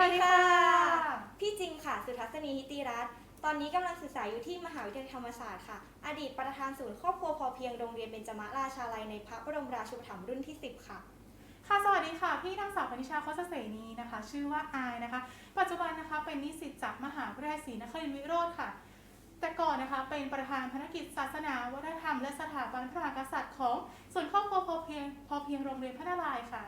วัสดีค่ะ พี่จริงค่ะ สุทัศนีนิติรัตน์ตอนนี้กำลังศึกษาอยู่ที่มหาวิทยาลัยธรรมศาสตร์ค่ะ อดีตประธานศูนย์ครอบครัวพอเพียงโรงเรียนเบญจมาราชาลัยในพระบรมราชูปถัมภ์รุ่นที่ 10 ค่ะ ค่ะ สวัสดีค่ะ พี่นางสาวพนิชาโคสเสนีนะคะ ชื่อว่าอายนะคะ ปัจจุบันนะคะเป็นนิสิตจากมหาวิทยาลัยศรีนครินทรวิโรธค่ะ แต่ก่อนนะคะเป็นประธานภารกิจศาสนา วัฒนธรรม และสถาบันพระมหากษัตริย์ของส่วนย์ครอบครัวพอเพียงพอเพียงโรงเรียนพระนารายณ์ค่ะ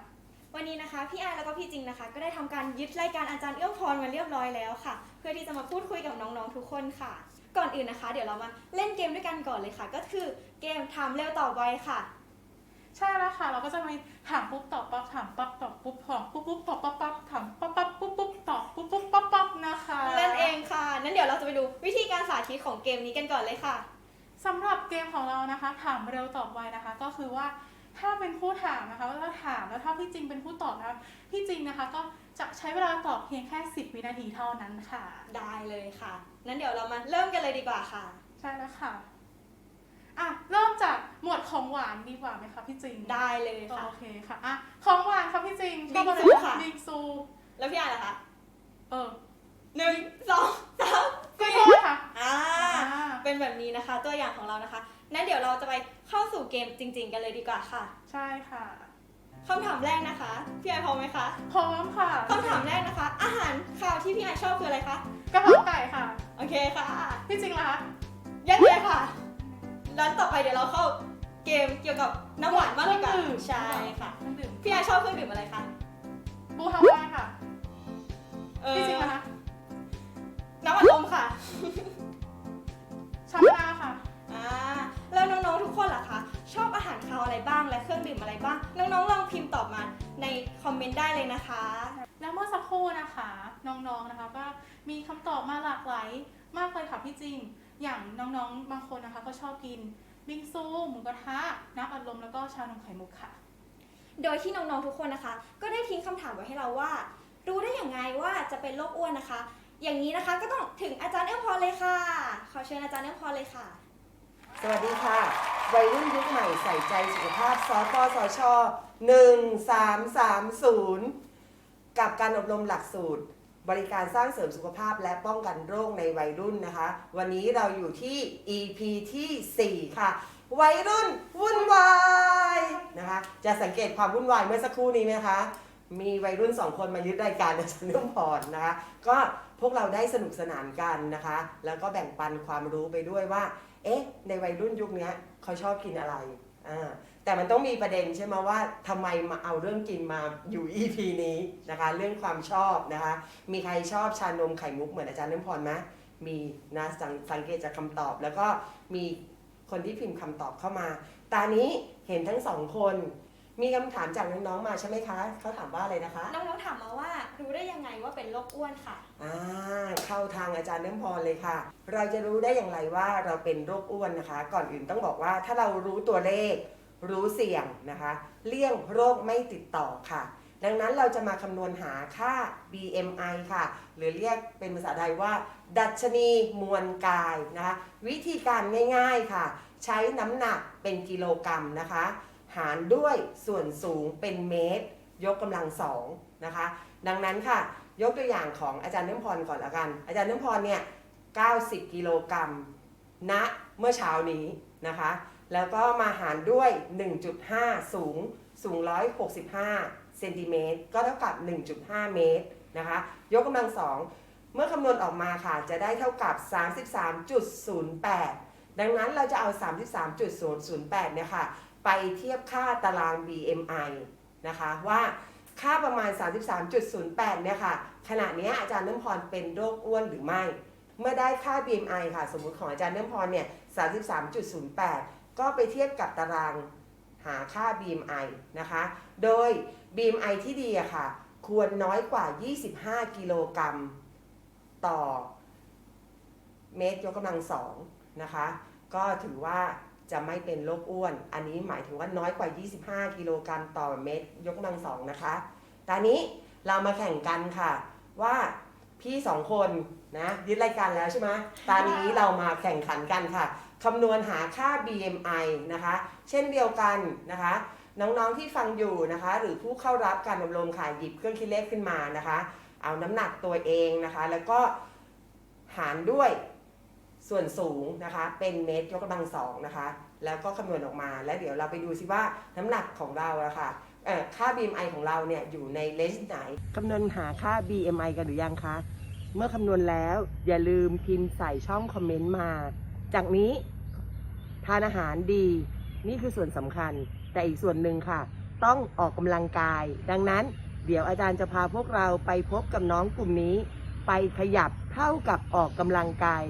วันนี้นะคะพี่อายแล้วก็พี่จริงนะคะ ก็ได้ทำการยึดรายการอาจารย์เอื้อมพรมาเรียบร้อยแล้วค่ะ เพื่อที่จะมาพูดคุยกับน้องๆทุกคนค่ะ ก่อนอื่นนะคะ เดี๋ยวเรามาเล่นเกมด้วยกันก่อนเลยค่ะ ก็คือเกมถามเร็วตอบไวค่ะ ใช่แล้วค่ะ เราก็จะมีถามปุ๊บตอบปั๊บถามปั๊บตอบปุ๊บถามปุ๊บปุ๊บตอบปั๊บปั๊บถามปั๊บปั๊บปุ๊บปุ๊บตอบปุ๊บปุ๊บปั๊บปั๊บนะคะนั่นเองค่ะนั้นเดี๋ยวเราจะไปดูวิธีการสาธิตของเกมนี้กันก่อนเลยค่ะสำหรับเกมของเรานะคะ ถามเร็วตอบไวนะคะ ก็คือว่า ถ้าเป็นผู้ถามนะคะถ้าถามแล้วถ้าพี่จริงเป็นผู้ตอบนะคะพี่จริงนะคะก็จะใช้เวลาตอบเพียงแค่ 10 วินาทีเท่านั้นค่ะ ได้เลยค่ะนั้นเดี๋ยวเรามาเริ่มกันเลยดีกว่าค่ะ ใช่แล้วค่ะอะเริ่มจากหมวดของหวานดีกว่าไหมคะพี่จริงได้เลยค่ะ โอเคค่ะอะของหวานค่ะพี่จริงบิงซูชอบอไรค่ะ บิงซู แล้วพี่อายล่ะคะเออหนึ่งสองสามก็สี่โทษค่ะ อ่า อ่า เป็นแบบนี้นะคะ ตัวอย่างของเรานะคะ นั้นเดี๋ยวเราจะไปเข้าสู่เกมจริง ๆ กันเลยดีกว่าค่ะใช่ค่ะคำถามแรกนะคะพี่ไอายพร้อมไหมคะพร้อมค่ะคำถามแรกนะคะ อาหารคาวที่พี่ไอายชอบคืออะไรคะกะเพราไก่ค่ะ โอเคค่ะพี่จริงล่ะคะยังเลยค่ะแล้วต่อไปเดี๋ยวเราเข้าเกมเกี่ยวกับน้ำหวานบ้างดีกว่าเครื่องดื่มใช่ค่ะเครื่องดื่มพี่ไอายชอบเครื่องดื่มอะไรคะบูฮาวายค่ะเออพี่จริงล่ะคะน้ำอัดลมค่ะชามะนาวค่ะ อ่าแล้วน้องๆทุกคนล่ะคะชอบอาหารคาวอะไรบ้างและเครื่องดื่มอะไรบ้าง น้องๆลองพิมพ์ตอบมาในคอมเมนต์ได้เลยนะคะ แล้วเมื่อสักครู่นะคะน้องๆนะคะก็มีคำตอบมาหลากหลายมากเลยค่ะพี่จริงอย่างน้องๆบางคนนะคะ ก็ชอบกินบิงซูหมูกระทะน้ำอัดลมแล้วก็ชานมไข่มุกค่ะ โดยที่น้องๆทุกคนนะคะ ก็ได้ทิ้งคำถามไว้ให้เราว่า รู้ได้อย่างไงว่าจะเป็นโรคอ้วนนะคะ อย่างนี้นะคะก็ต้องถึงอาจารย์เอื้อมพรเลยค่ะ ขอเชิญอาจารย์เอื้อมพรเลยค่ะ สวัสดีค่ะ วัยรุ่นยุคใหม่ใส่ใจสุขภาพสปสช 1330 กับการอบรมหลักสูตร บริการสร้างเสริมสุขภาพและป้องกันโรคในวัยรุ่นนะคะ วันนี้เราอยู่ที่ EP ที่ 4 ค่ะ วัยรุ่นวุ่นวายนะคะ จะสังเกตความวุ่นวายเมื่อสักครู่นี้ไหมคะ มีวัยรุ่นสองคนมายึดรายการอาจารย์นุ่มพรนะคะ ก็พวกเราได้สนุกสนานกันนะคะ แล้วก็แบ่งปันความรู้ไปด้วยว่า เอ๊ะ ในวัยรุ่นยุคนี้เขาชอบกินอะไรอ่าแต่มันต้องมีประเด็นใช่ไหมว่าทำไมมาเอาเรื่องกินมาอยู่ EP นี้นะคะ เรื่องความชอบนะคะ มีใครชอบชานมไข่มุกเหมือนอาจารย์น้ำพรไหมมีนะสสังเกตจากคำตอบ แล้วก็มีคนที่พิมพ์คำตอบเข้ามาตอนนี้เห็นทั้งสองคน มีคำถามจากน้องๆมาใช่ไหมคะ เขาถามว่าอะไรนะคะ น้องๆถามมาว่ารู้ได้ยังไงว่าเป็นโรคอ้วนค่ะ อ่าเข้าทางอาจารย์เน้ำพรเลยค่ะ เราจะรู้ได้อย่างไรว่าเราเป็นโรคอ้วนนะคะ ก่อนอื่นต้องบอกว่าถ้าเรารู้ตัวเลข รู้เสี่ยงนะคะ เลี่ยงโรคไม่ติดต่อค่ะ ดังนั้นเราจะมาคำนวณหาค่า BMI ค่ะ หรือเรียกเป็นภาษาไทยว่า ดัชนีมวลกายนะคะ วิธีการง่าย ๆค่ะ ใช้น้ำหนักเป็นกิโลกรัมนะคะ หารด้วยส่วนสูงเป็นเมตร ยกกำลังสองนะคะ ดังนั้นค่ะ ยกตัวอย่างของอาจารย์น้ำพรก่อนละกัน อาจารย์น้ำพรเนี่ย90 กิโลกรัมณเมื่อเช้านี้นะคะ แล้วก็มาหารด้วย 1.5 สูง สูง 165 เซนติเมตร ก็เท่ากับ 1.5 เมตรนะคะ ยกกำลังสอง เมื่อคำนวณออกมาค่ะ จะได้เท่ากับ 33.08 ดังนั้นเราจะเอา 33.008 เนี่ยค่ะ ไปเทียบค่าตาราง BMI นะคะว่าค่าประมาณ 33.08 เนี่ยค่ะขณะนี้อาจารย์น้ำพรเป็นโรคอ้วนหรือไม่ เมื่อได้ค่า BMI ค่ะ สมมุติของอาจารย์น้ำพรเนี่ย 33.08 ก็ไปเทียบกับตารางหาค่า BMI นะคะ โดย BMI ที่ดีอะค่ะ ควรน้อยกว่า 25 กิโลกรัมต่อเมตรยกกำลังสองนะคะ ก็ถือว่า จะไม่เป็นโรคอ้วน อันนี้หมายถึงว่าน้อยกว่า 25 กิโลกรัมต่อเมตรยกกำลังสองนะคะ ตอนนี้เรามาแข่งกันค่ะ ว่าพี่สองคนนะยึดรายการแล้วใช่ไหมตอนนี้เรามาแข่งขันกันค่ะคำนวณหาค่า BMI นะคะ เช่นเดียวกันนะคะ น้องๆที่ฟังอยู่นะคะ หรือผู้เข้ารับการอบรมค่ะหยิบเครื่องคิดเลขขึ้นมานะคะ เอาน้ำหนักตัวเองนะคะ แล้วก็หารด้วย ส่วนสูงนะคะเป็นเมตรยกกำลังสองนะคะแล้วก็คำนวณออกมา แล้วเดี๋ยวเราไปดูซิว่าน้ำหนักของเราอะค่ะเอ่อค่า BMI ของเราเนี่ยอยู่ในเลนส์ไหนคำนวณหาค่า BMI กันหรือยังคะ เมื่อคำนวณแล้วอย่าลืมพิมพ์ใส่ช่องคอมเมนต์มา จากนี้ทานอาหารดี นี่คือส่วนสำคัญ แต่อีกส่วนหนึ่งค่ะ ต้องออกกำลังกาย ดังนั้นเดี๋ยวอาจารย์จะพาพวกเราไปพบกับน้องกลุ่มนี้ ไปขยับเท่ากับออกกำลังกาย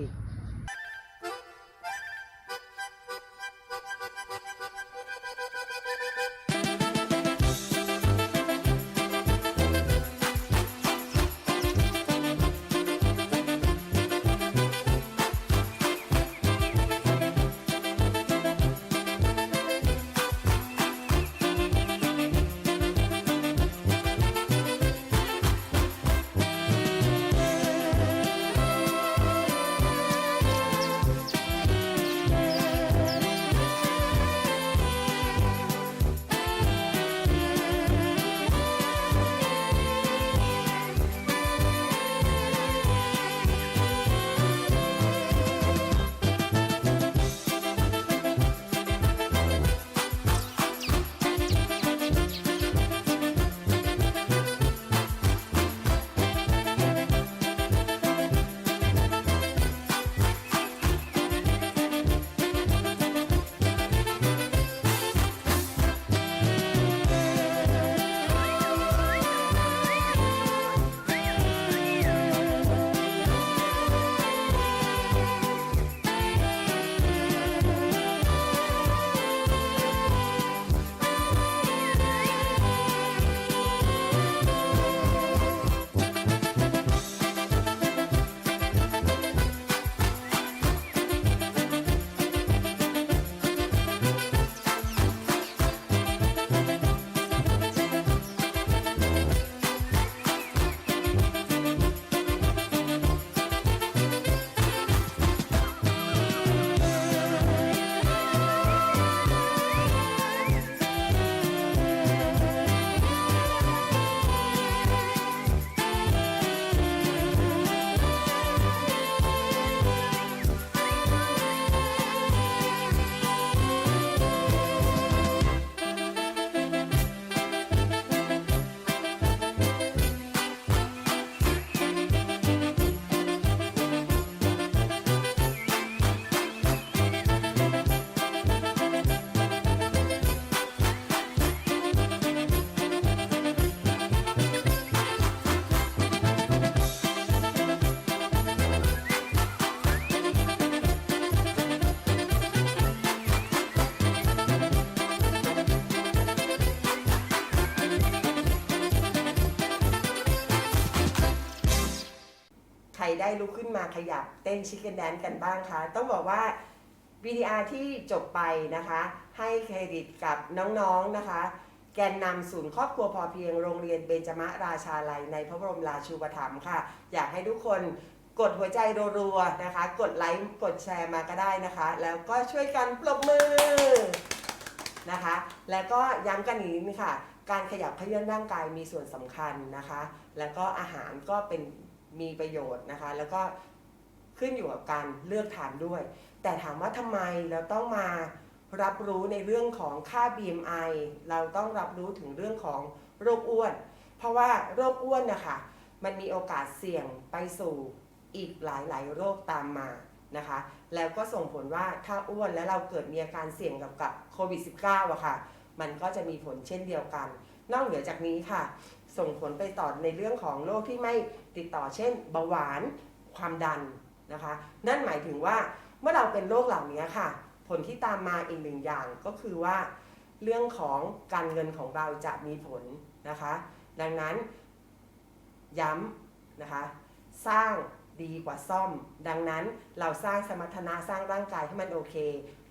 ได้ลุกขึ้นมาขยับเต้นชิคเก้นแดนกันบ้างคะต้องบอกว่า VTR ที่จบไปนะคะ ให้เครดิตกับน้องๆนะคะ แกนนำศูนย์ครอบครัวพอเพียงโรงเรียนเบญจมราชาลัยในพระบรมราชูปถัมภ์ค่ะ อยากให้ทุกคนกดหัวใจรัวๆนะคะ กดไลค์กดแชร์มาก็ได้นะคะ แล้วก็ช่วยกันปรบมือนะคะ แล้วก็ย้ำกันอีกนิดค่ะ การขยับเขยื้อนร่างกายมีส่วนสำคัญนะคะ แล้วก็อาหารก็เป็น มีประโยชน์นะคะ แล้วก็ขึ้นอยู่กับการเลือกทานด้วย แต่ถามว่าทำไมเราต้องมารับรู้ในเรื่องของค่า BMI เราต้องรับรู้ถึงเรื่องของโรคอ้วน เพราะว่าโรคอ้วนนะคะมันมีโอกาสเสี่ยงไปสู่อีกหลายๆ โรคตามมานะคะ แล้วก็ส่งผลว่าถ้าอ้วนแล้วเราเกิดมีอาการเสี่ยงกับกับโควิด -19 อะค่ะ มันก็จะมีผลเช่นเดียวกัน นอกเหนือจากนี้ค่ะ ส่งผลไปต่อในเรื่องของโรคที่ไม่ติดต่อเช่น เบาหวานความดันนะคะ นั่นหมายถึงว่าเมื่อเราเป็นโรคเหล่านี้ค่ะ ผลที่ตามมาอีกหนึ่งอย่างก็คือว่า เรื่องของการเงินของเราจะมีผลนะคะ ดังนั้นย้ำนะคะ สร้างดีกว่าซ่อม ดังนั้นเราสร้างสมรรถนะสร้างร่างกายให้มันโอเค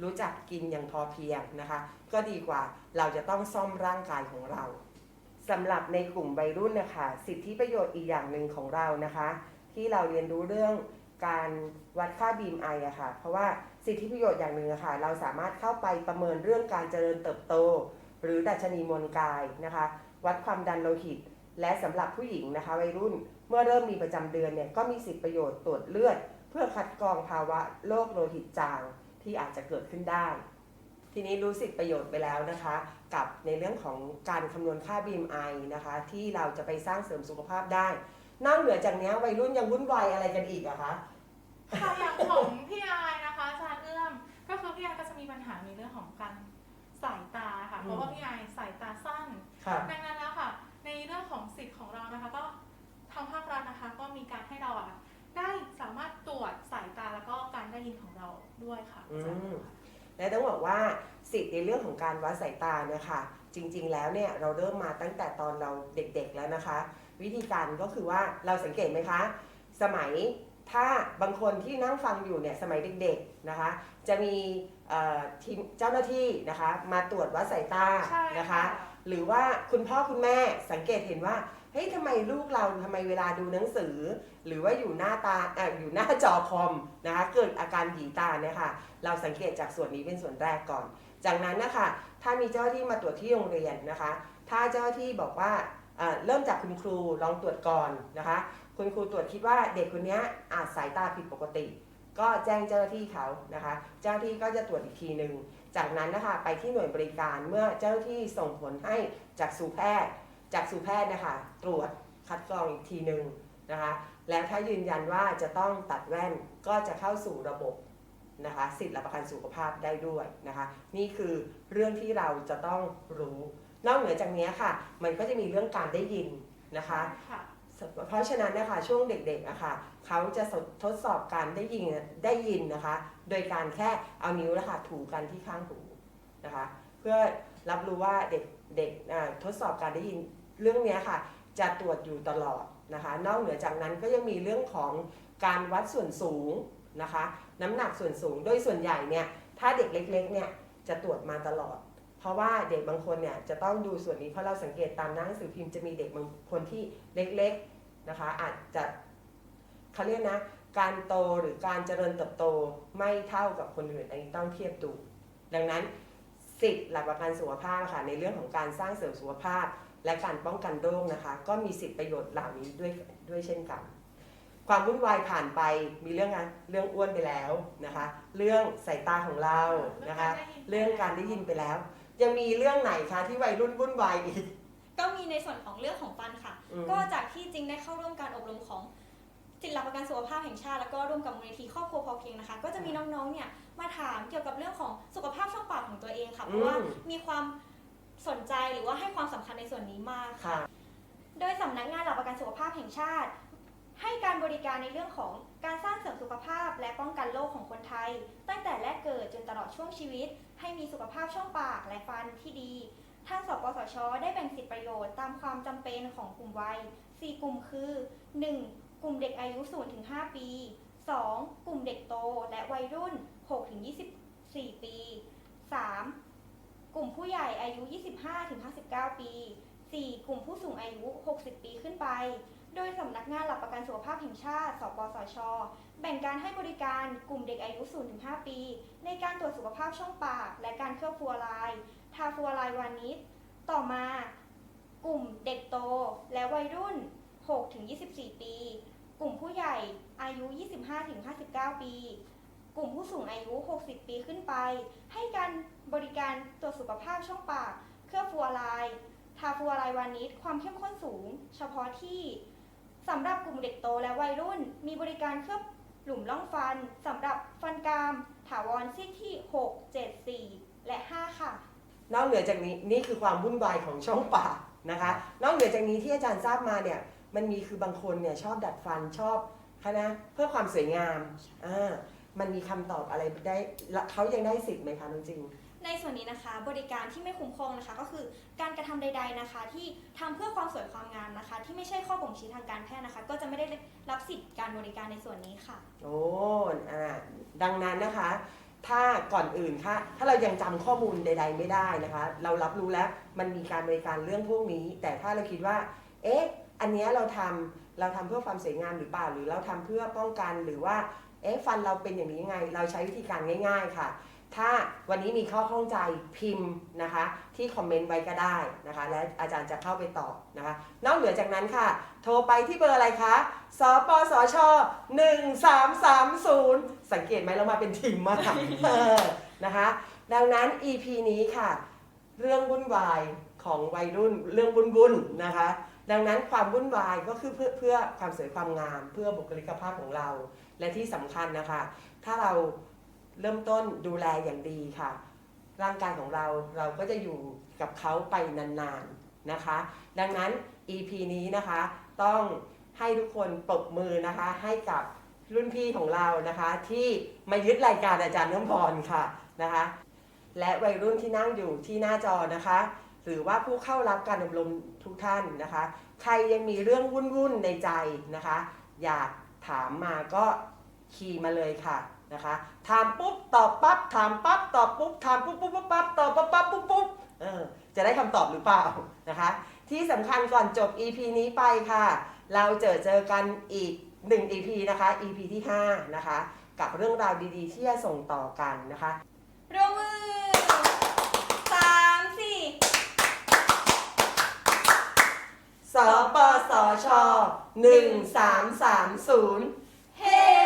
รู้จักกินอย่างพอเพียงนะคะ ก็ดีกว่าเราจะต้องซ่อมร่างกายของเรา สำหรับในกลุ่มวัยรุ่นนะคะสิทธิประโยชน์อีกอย่างหนึ่งของเรานะคะ ที่เราเรียนรู้เรื่องการวัดค่า BMI อะค่ะ เพราะว่าสิทธิประโยชน์อย่างหนึ่งอะค่ะ เราสามารถเข้าไปประเมินเรื่องการเจริญเติบโต หรือดัชนีมวลกายนะคะ วัดความดันโลหิต และสำหรับผู้หญิงนะคะ วัยรุ่นเมื่อเริ่มมีประจำเดือนเนี่ยก็มีสิทธิประโยชน์ตรวจเลือด เพื่อคัดกรองภาวะโรคโลหิตจางที่อาจจะเกิดขึ้นได้ ทีนี้รู้สิทธิประโยชน์ไปแล้วนะคะ กับในเรื่องของการคำนวณค่า BMI นะคะ ที่เราจะไปสร้างเสริมสุขภาพได้ นอกเหนือจากนี้วัยรุ่นยังวุ่นวายอะไรกันอีกอะคะ ค่ะอย่างของพี่อายนะคะอาจารย์เอื้อมก็คือพี่อายก็จะมีปัญหาในเรื่องของการสายตาค่ะเพราะว่าพี่อายสายตาสั้น ค่ะ ดังนั้นแล้วค่ะ ในเรื่องของสิทธิ์ของเรานะคะ ก็ทางภาครัฐนะคะ ก็มีการให้เราอะได้สามารถตรวจสายตาแล้วก็การได้ยินของเราด้วยค่ะอืม และต้องบอกว่าสิทธิ์ในเรื่องของการวัดสายตาเนี่ยค่ะ จริงๆแล้วเนี่ยเราเริ่มมาตั้งแต่ตอนเราเด็กๆแล้วนะคะ วิธีการก็คือว่าเราสังเกตไหมคะ สมัยถ้าบางคนที่นั่งฟังอยู่เนี่ยสมัยเด็กๆนะคะ จะมีเอ่อทีมเจ้าหน้าที่นะคะ มาตรวจวัดสายตาใช่นะคะ หรือว่าคุณพ่อคุณแม่สังเกตเห็นว่า เฮ้ยทำไมลูกเราทำไมเวลาดูหนังสือ หรือว่าอยู่หน้าตาออยู่หน้าจอคอมนะคะเกิดอาการหีตาเนี่ยค่ะเราสังเกตจากส่วนนี้เป็นส่วนแรกก่อน จากนั้นนะคะถ้ามีเจ้าหน้าที่มาตรวจที่โรงเรียนนะคะ ถ้าเจ้าหน้าที่บอกว่าเริ่มจากคุณครูลองตรวจก่อนนะคะ คุณครูตรวจคิดว่าเด็กคนนี้อาจสายตาผิดปกติ ก็แจ้งเจ้าหน้าที่เขานะคะ เจ้าหน้าที่ก็จะตรวจอีกทีหนึ่งจากนั้นนะคะไปที่หน่วยบริการเมื่อเจ้าหน้าที่ส่งผลให้จากสู่แพทย์ จากสู่แพทย์นะคะตรวจคัดกรองอีกทีหนึ่งนะคะแล้วถ้ายืนยันว่าจะต้องตัดแว่นก็จะเข้าสู่ระบบนะคะสิทธิ์รับประกันสุขภาพได้ด้วยนะคะนี่คือเรื่องที่เราจะต้องรู้ นอกเหนือจากนี้ค่ะ มันก็จะมีเรื่องการได้ยินนะคะค่ะเพราะฉะนั้นนะคะช่วงเด็กๆอะค่ะเขาจะทดสอบการได้ยินได้ยินนะคะ โดยการแค่เอานิ้วนะคะถูกันที่ข้างหูนะคะ เพื่อรับรู้ว่าเด็กเด็กอ่าทดสอบการได้ยิน เรื่องนี้ค่ะจะตรวจอยู่ตลอดนะคะนอกเหนือจากนั้นก็ยังมีเรื่องของการวัดส่วนสูงนะคะน้ำหนักส่วนสูงโดยส่วนใหญ่เนี่ยถ้าเด็กเล็กๆเนี่ยจะตรวจมาตลอด เพราะว่าเด็กบางคนเนี่ยจะต้องดูส่วนนี้เพราะเราสังเกตตามหนังสือพิมพ์จะมีเด็กบางคนที่เล็กๆนะคะอาจจะเขาเรียกนะการโตหรือการเจริญเติบโตไม่เท่ากับคนอื่นอันนี้ต้องเทียบดู ดังนั้นสิทธิ์หลักประกันสุขภาพค่ะในเรื่องของการสร้างเสริมสุขภาพ และการป้องกันโรคนะคะ ก็มีสิทธิประโยชน์เหล่านี้ด้วยด้วยเช่นกัน ความวุ่นวายผ่านไปมีเรื่องอะไรเรื่องอ้วนไปแล้วนะคะ เรื่องสายตาของเรานะคะ เรื่องการได้ยินไปแล้ว ยังมีเรื่องไหนคะที่วัยรุ่นวุ่นวายอีกก็มีในส่วนของเรื่องของฟันค่ะอืมก็จากที่จริงได้เข้าร่วมการอบรมของสิทธิหลักประกันสุขภาพแห่งชาติ แล้วก็ร่วมกับมูลนิธิครอบครัวพอเพียงนะคะ ก็จะมีน้องๆเนี่ยมาถามเกี่ยวกับเรื่องของสุขภาพช่องปากของตัวเองค่ะเพราะว่ามีความ สนใจหรือว่าให้ความสำคัญในส่วนนี้มากค่ะค่ะ โดยสำนักงานหลักประกันสุขภาพแห่งชาติ ให้การบริการในเรื่องของการสร้างเสริมสุขภาพ และป้องกันโรคของคนไทย ตั้งแต่แรกเกิดจนตลอดช่วงชีวิต ให้มีสุขภาพช่องปากและฟันที่ดี ทางสปสช ได้แบ่งสิทธิประโยชน์ตามความจำเป็นของกลุ่มวัย 4 กลุ่มคือ 1. กลุ่มเด็กอายุ 0-5 ปี 2. กลุ่มเด็กโตและวัยรุ่น 6-24 ปี 3. กลุ่มผู้ใหญ่อายุ 25-59 ปี 4. กลุ่มผู้สูงอายุ 60 ปีขึ้นไป โดยสำนักงานหลักประกันสุขภาพแห่งชาติ สปสช แบ่งการให้บริการกลุ่มเด็กอายุ 0-5 ปี ในการตรวจสุขภาพช่องปาก และการเคลือบฟัวลาย ทาฟัวลายวานิชต่อมา กลุ่มเด็กโตและวัยรุ่น 6-24 ปี กลุ่มผู้ใหญ่อายุ 25-59 ปี ลุ่มผู้สูงอายุ 60 ปีขึ้นไป ให้การบริการตรวจสุขภาพช่องปาก เคลือบฟัวลาย ทาฟัวลายวานิชความเข้มข้นสูง เฉพาะที่สำหรับกลุ่มเด็กโตและวัยรุ่น มีบริการเคลือบหลุมร่องฟันสำหรับฟันกราม ถาวรซี่ที่ 6 7 4 และ 5 ค่ะ นอกเหนือจากนี้นี่คือความวุ่นวายของช่องปากนะคะ นอกเหนือจากนี้ที่อาจารย์ทราบมาเนี่ยมันมีคือบางคนเนี่ยชอบดัดฟันชอบคะนะเพื่อความสวยงามอ่า มันมีคำตอบอะไรได้แล้วเขายังได้สิทธิ์ไหมคะน้องจริง ในส่วนนี้นะคะบริการที่ไม่คุ้มครองนะคะ ก็คือการกระทำใด ๆนะคะ ที่ทำเพื่อความสวยความงามนะคะ ที่ไม่ใช่ข้อบ่งชี้ทางการแพทย์นะคะ ก็จะไม่ได้รับสิทธิ์การบริการในส่วนนี้ค่ะ โอ้อ่าดังนั้นนะคะ ถ้าก่อนอื่นค่ะ ถ้าเรายังจำข้อมูลใด ๆ ไม่ได้นะคะ เรารับรู้แล้วมันมีการบริการเรื่องพวกนี้ แต่ถ้าเราคิดว่า เอ๊ะ อันเนี้ยเราทำเราทำเพื่อความสวยงามหรือเปล่า หรือเราทำเพื่อป้องกัน หรือว่า เอ๊ะฟันเราเป็นอย่างนี้ยังไง เราใช้วิธีการง่าย ๆค่ะ ถ้าวันนี้มีข้อข้องใจพิมพ์นะคะ ที่คอมเมนต์ไว้ก็ได้นะคะ และอาจารย์จะเข้าไปตอบนะคะ นอกเหนือจากนั้นค่ะ โทรไปที่เบอร์อะไรคะสปสช1330 สังเกตไหมเรามาเป็นทีมมากเออนะคะ ดังนั้น EP นี้ค่ะ เรื่องวุ่นวายของวัยรุ่นเรื่องวุ่นวุ่นๆนะคะดังนั้นความวุ่นวายก็คือเพื่อเพื่อความสวยความงาม เพื่อบุคลิกภาพของเรา และที่สำคัญนะคะ ถ้าเราเริ่มต้นดูแลอย่างดีค่ะ ร่างกายของเราเราก็จะอยู่กับเขาไปนานๆนะคะ ดังนั้น EP นี้นะคะต้องให้ทุกคนปรบมือนะคะให้กับรุ่นพี่ของเรานะคะ ที่มายึดรายการอาจารย์น้ำพรค่ะนะคะ และวัยรุ่นที่นั่งอยู่ที่หน้าจอนะคะ หรือว่าผู้เข้ารับการอบรมทุกท่านนะคะ ใครยังมีเรื่องวุ่นๆในใจนะคะ อยาก ถามมาก็คีย์มาเลยค่ะนะคะถามปุ๊บตอบปั๊บถามปั๊บตอบปุ๊บถามปุ๊บปุ๊บปุ๊บปั๊บตอบปั๊บปั๊บปุ๊บปุ๊บเออจะได้คำตอบหรือเปล่านะคะ ที่สำคัญก่อนจบ EP นี้ไปค่ะ เราเจอเจอกันอีก 1 EP นะคะ EP ที่ 5 นะคะ กับเรื่องราวดีๆ ที่จะส่งต่อกันนะคะร่วมมือ สปสชหนึ่งสามสามศูเฮ้